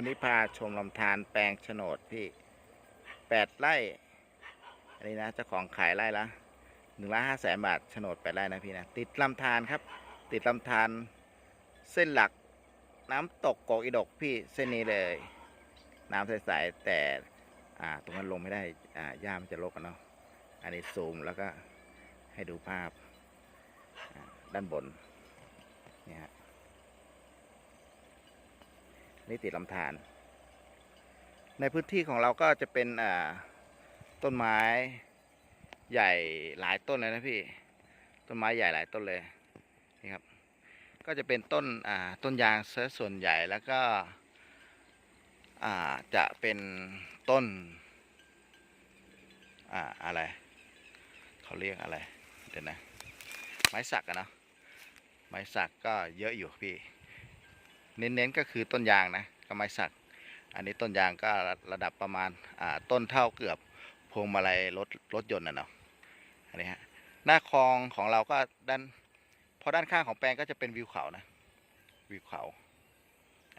วันนี้พาชมลำธารแปลงโฉนดพี่แปดไร่ อันนี้นะเจ้าของขายไร่ละหนึ่งล้านห้าแสนบาทโฉนดแปดไร่นะพี่นะ ติดลำธารครับ ติดลำธารเส้นหลักน้ำตกโกกอีดกพี่เส้นนี้เลย น้ำใสๆแต่อ่าตรงนั้นลงไม่ได้อ่าหญ้ามันจะรกกันเนาะ อันนี้ซูมแล้วก็ให้ดูภาพด้านบน เนี่ยฮะ นี่ติดลำธารในพื้นที่ของเราก็จะเป็นต้นไม้ใหญ่หลายต้นเลยนะพี่ ต้นไม้ใหญ่หลายต้นเลยนี่ครับ ก็จะเป็นต้นต้นยางซะส่วนใหญ่แล้วก็จะเป็นต้นอ่าอะไรเขาเรียกอะไร เดี๋ยวนะ ไม้สักอะเนาะไม้สักก็เยอะอยู่พี่ เน้นๆก็คือต้นยางนะกับไม้สัก อันนี้ต้นยางก็ระดับประมาณต้นเท่าเกือบพวงมาลัยรถรถยนต์นะเนาะอันนี้ฮะหน้าคลองของเราก็ด้านพอด้านข้างของแปลงก็จะเป็นวิวเขานะวิวเขา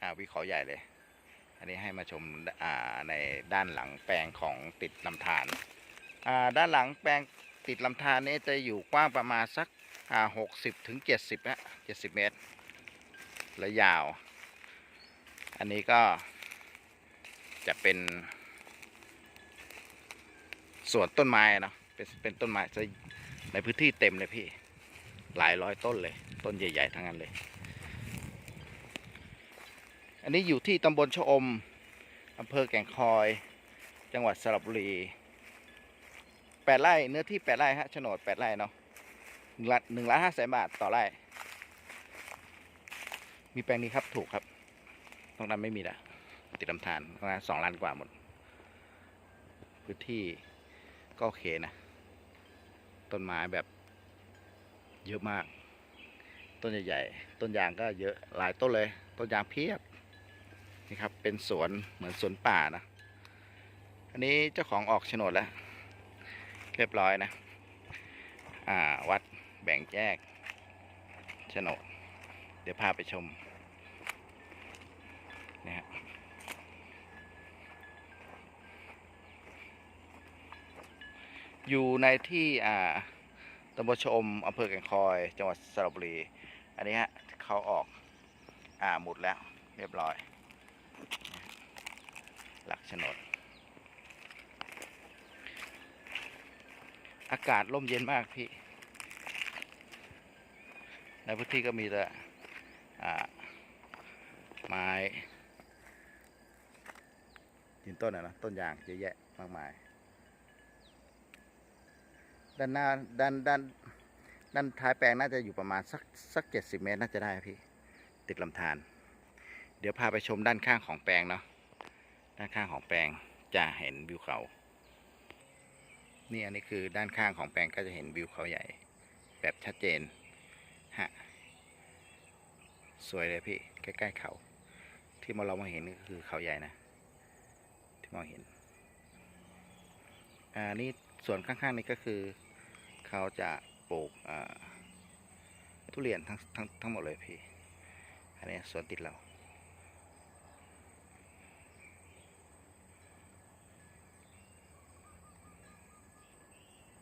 อ่าวิวเขาใหญ่เลย อันนี้ให้มาชมอ่าในด้านหลังแปลงของติดลำธารอ่าด้านหลังแปลงติดลำธารนี้จะอยู่กว้างประมาณสักอ่าหกสิบถึงเจ็ดสิบนะเจ็ดสิบเมตร และยาว อันนี้ก็จะเป็นสวนต้นไม้นะเป็นเป็นต้นไม้จะในพื้นที่เต็มเลยพี่ หลายร้อยต้นเลย ต้นใหญ่ ๆ ทั้งนั้นเลย อันนี้อยู่ที่ตำบลชะอมอำเภอแก่งคอย จังหวัดสระบุรีแปดไร่เนื้อที่แปดไร่ฮะโฉนดแปดไร่เนาะหนึ่งล้านหนึ่งล้านห้าแสนบาทต่อไร่ มีแปลงนี้ครับถูกครับ ตรงนั้นไม่มีละติดลำธารตรงนั้นสองล้านกว่าหมด พื้นที่ก็โอเคนะ ต้นไม้แบบ เยอะมาก ต้นใหญ่ๆ ต้นยางก็เยอะหลายต้นเลย ต้นยางเพียบนี่ครับ เป็นสวนเหมือนสวนป่านะ อันนี้เจ้าของออกโฉนดแล้ว เรียบร้อยนะ อ่าวัดแบ่งแยกโฉนด เดี๋ยวพาไปชม นี่ฮะอยู่ในที่อ่าตำบลชมอำเภอแก่งคอย จังหวัดสระบุรี อันนี้ฮะเขาออกอ่าหมุดแล้วเรียบร้อย หลักโฉนด อากาศร่มเย็นมากพี่ ในพื้นที่ก็มีแต่ไม้ ยืนต้นอะนะต้นยางเยอะแยะมากมาย ด้านหน้าด้านด้านด้านท้ายแปลงน่าจะอยู่ประมาณสักสักเจ็ดสิบเมตรน่าจะได้พี่ ติดลำธารเดี๋ยวพาไปชมด้านข้างของแปลงเนาะด้านข้างของแปลงจะเห็นวิวเขา นี่อันนี้คือด้านข้างของแปลงก็จะเห็นวิวเขาใหญ่ แบบชัดเจนฮะสวยเลยพี่ใกล้ๆเขา ที่มาเรามาเห็นก็คือเขาใหญ่นะ มองเห็น อ่านี่ส่วนข้างๆนี่ก็คือเขาจะปลูกอ่าทุเรียนทั้งทั้งทั้งหมดเลยพี่ อันนี้สวนติดเรา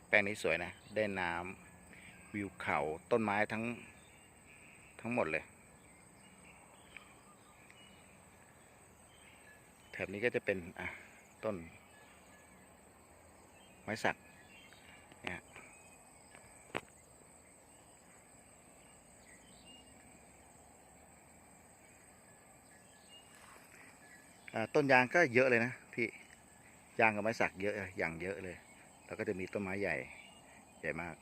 แปลงนี้สวยนะ ได้น้ำวิวเขาต้นไม้ทั้งทั้งหมดเลย ถบนี้ก็จะเป็นอะต้น ไม้สักเนี่ยต้นยางก็เยอะเลยนะพี่ยางกับไม้สักเยอะอย่างเยอะเลย แล้วก็จะมีต้นไม้ใหญ่ใหญ่มาก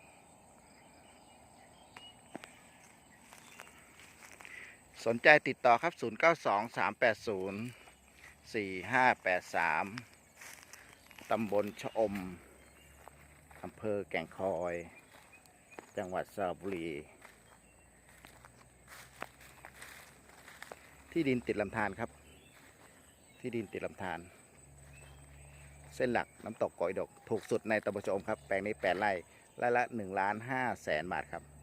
สนใจติดต่อครับ 0 9 4 5 8 3 ตำบลชะอม อำเภอแก่งคอย จังหวัดสระบุรี ที่ดินติดลำธารครับ ที่ดินติดลำธารเส้นหลักน้ำตกกอยดก ถูกสุดในตำบลชะอมครับ แปลงนี้แปดไร่ไร่ละ1ล้าน5แสนบาทครับ